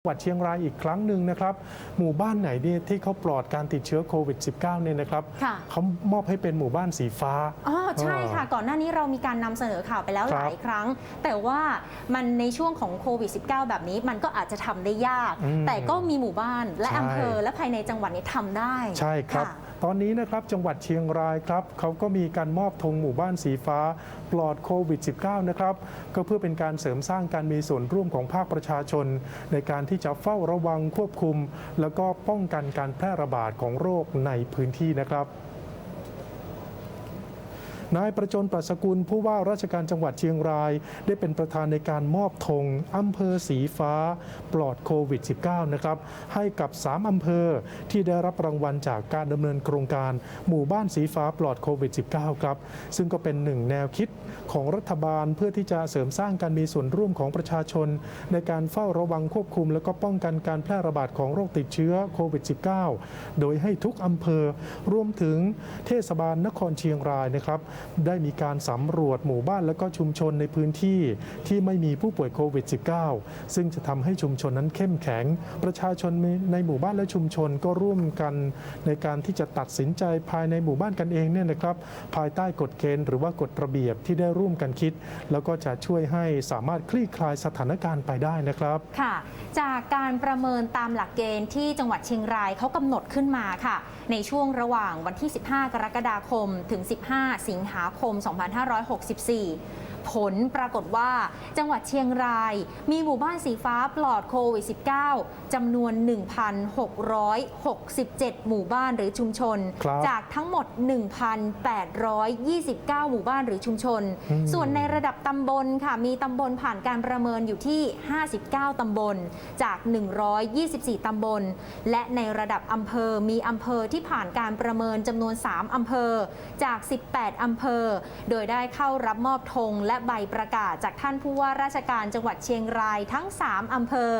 จังหวัดเชียงรายอีกครั้งหนึ่งนะครับ หมู่บ้านไหนเนี่ยที่เขาปลอดการติดเชื้อโควิด -19 เนี่ยนะครับค่ะเขามอบให้เป็นหมู่บ้านสีฟ้าอ๋อใช่ค่ะเออก่อนหน้านี้เรามีการนำเสนอข่าวไปแล้วครับหลายครั้ง แต่ว่ามันในช่วงของโควิด -19 แบบนี้มันก็อาจจะทำได้ยากอืมแต่ก็มีหมู่บ้านและใช่อำเภอและภายในจังหวัดนี้ทำได้ ใช่ครับะ ตอนนี้นะครับจังหวัดเชียงรายครับเขาก็มีการมอบธงหมู่บ้านสีฟ้า ปลอดโควิด -19 นะครับก็เพื่อเป็นการเสริมสร้างการมีส่วนร่วมของภาคประชาชน ในการที่จะเฝ้าระวังควบคุม แล้วก็ป้องกันการแพร่ระบาดของโรคในพื้นที่นะครับ นายประจนปรัชกุลผู้ว่าราชการจังหวัดเชียงราย ได้เป็นประธานในการมอบธงอำเภอสีฟ้า ปลอดโควิด -19 นะครับให้กับ 3 อำเภอที่ได้รับรางวัลจากการดำเนินโครงการหมู่บ้านสีฟ้าปลอดโควิด -19 ครับ ซึ่งก็เป็นหนึ่งแนวคิดของรัฐบาลเพื่อที่จะเสริมสร้างการมีส่วนร่วมของประชาชน ในการเฝ้าระวังควบคุม และก็ป้องกันการแพร่ระบาดของโรคติดเชื้อโควิด -19 โดยให้ทุกอำเภอรวมถึงเทศบาลนครเชียงรายนะครับได้มีการสำรวจหมู่บ้านและก็ชุมชนในพื้นที่ที่ไม่มีผู้ป่วยโควิด -19 ซึ่งจะทำให้ชุมชนนั้นเข้มแข็ง ประชาชนในหมู่บ้านและชุมชนก็ร่วมกันในการที่จะตัดสินใจภายในหมู่บ้านกันเองเนี่ยนะครับ ภายใต้กฎเกณฑ์หรือว่ากฎระเบียบที่ได้ร่วมกันคิด แล้วก็จะช่วยให้สามารถคลี่คลายสถานการณ์ไปได้นะครับ ค่ะ จากการประเมินตามหลักเกณฑ์ที่จังหวัดเชียงรายเขากำหนดขึ้นมาค่ะ ในช่วงระหว่างวันที่ 15 กรกฎาคมถึง 15 สิงหาคม 2564 ผลปรากฏว่า จังหวัดเชียงราย มีหมู่บ้านสีฟ้าปลอดโควิด -19 จำนวน 1,667 หมู่บ้านหรือชุมชนครับจากทั้งหมด 1,829 หมู่บ้านหรือชุมชนอืมส่วนในระดับตำบลค่ะ มีตำบลผ่านการประเมินอยู่ที่ 59 ตำบล จาก 124 ตำบล และในระดับอำเภอ มีอำเภอที่ผ่านการประเมินจำนวน 3 อำเภอ จาก 18 อำเภอ โดยได้เข้ารับมอบธงและใบประกาศจากท่านผู้ว่าราชการจังหวัดเชียงรายทั้ง 3 อำเภอ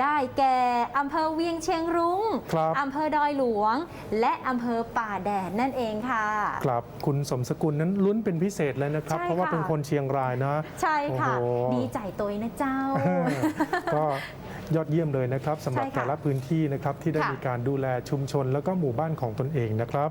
ได้แก่อำเภอเวียงเชียงรุง้งครับอำเภอดอยหลวง และอำเภอป่าแดดนั่นเองค่ะ ครับคุณสมสกุลนั้นลุ้นเป็นพิเศษเลยนะครับใช่เพราะว่าค่ะเป็นคนเชียงรายนะ ใช่ค่ะโอ้โหดีใจตัวนะเจ้า ก็ยอดเยี่ยมเลยนะครับสำหรับใช่ค่ะแต่ละพื้นที่นะครับที่ได้ค่ะมีการดูแลชุมชนแล้วก็หมู่บ้านของตนเองนะครับ